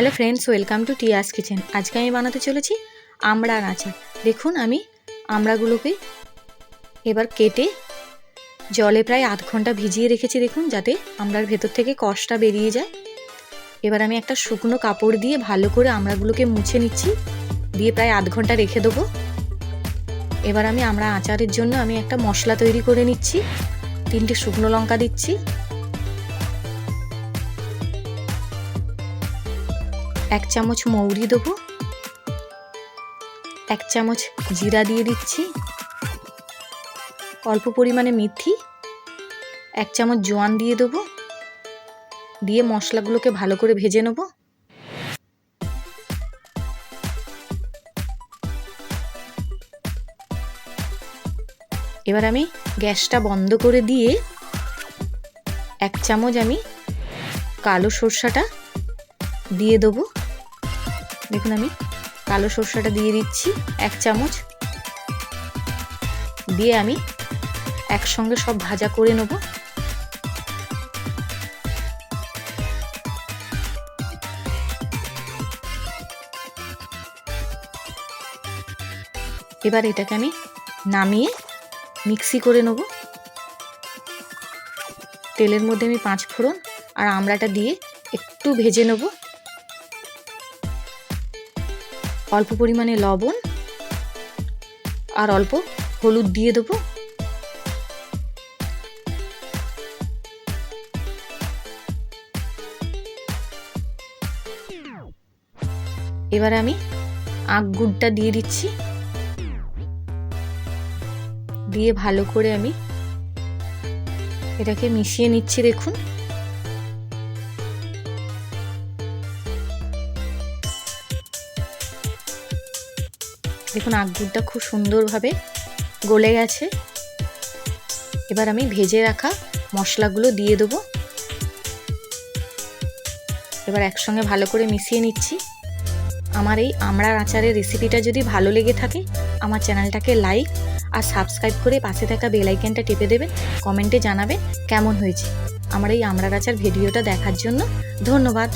Hello friends, welcome to Tia's kitchen. আজকে আমি বানাতে চলেছি আমড়ার আচার দেখুন আমি আমড়াগুলোকে এবার কেটে জলে প্রায় আধ ঘণ্টা ভিজিয়ে রেখেছি, দেখুন, যাতে আমড়ার ভেতর থেকে কষটা বেরিয়ে যায়। এবার আমি একটা শুকনো কাপড় দিয়ে ভালো করে আমড়াগুলোকে মুছে নিচ্ছি, দিয়ে প্রায় আধ ঘণ্টা রেখে দেবো। এবার আমি আমরা আচারের জন্য আমি একটা মশলা তৈরি করে নিচ্ছি, তিনটে শুকনো লঙ্কা দিচ্ছি এক চামচ মৌরি দেবো। এক চামচ জিরা দিয়ে দিচ্ছি। অল্প পরিমাণে মেথি। এক চামচ জোয়ান দিয়ে দেবো। দিয়ে মশলাগুলোকে ভালো করে ভেজে নেব। এবার আমি গ্যাসটা বন্ধ করে দিয়ে এক চামচ আমি কালো সর্ষাটা দিয়ে দেবো। দেখুন আমি কালো সর্ষাটা দিয়ে দিচ্ছি, এক চামচ। দিয়ে আমি একসঙ্গে সব ভাজা করে নেব। এবার এটাকে আমি নামিয়ে মিক্সি করে নেব। তেলের মধ্যে আমি পাঁচ ফোড়ন আর আমড়াটা দিয়ে একটু ভেজে নেব। অল্প পরিমাণে লবণ আর অল্প হলুদ দিয়ে দেবো। এবার আমি আখ গুড়টা দিয়ে দিচ্ছি। দিয়ে ভালো করে আমি এটাকে মিশিয়ে নিচ্ছি, দেখুন। দেখুন আগুরটা খুব সুন্দরভাবে গলে গেছে। এবার আমি ভেজে রাখা মশলাগুলো দিয়ে দেবো। এবার একসঙ্গে ভালো করে মিশিয়ে নিচ্ছি। আমার এই আমড়ার আচারের রেসিপিটা যদি ভালো লেগে থাকে, আমার চ্যানেলটাকে লাইক আর সাবস্ক্রাইব করে পাশে থাকা বেলাইকেনটা টেপে দেবেন। কমেন্টে জানাবে কেমন হয়েছে। আমার এই আমড়ার আচার ভিডিওটা দেখার জন্য ধন্যবাদ।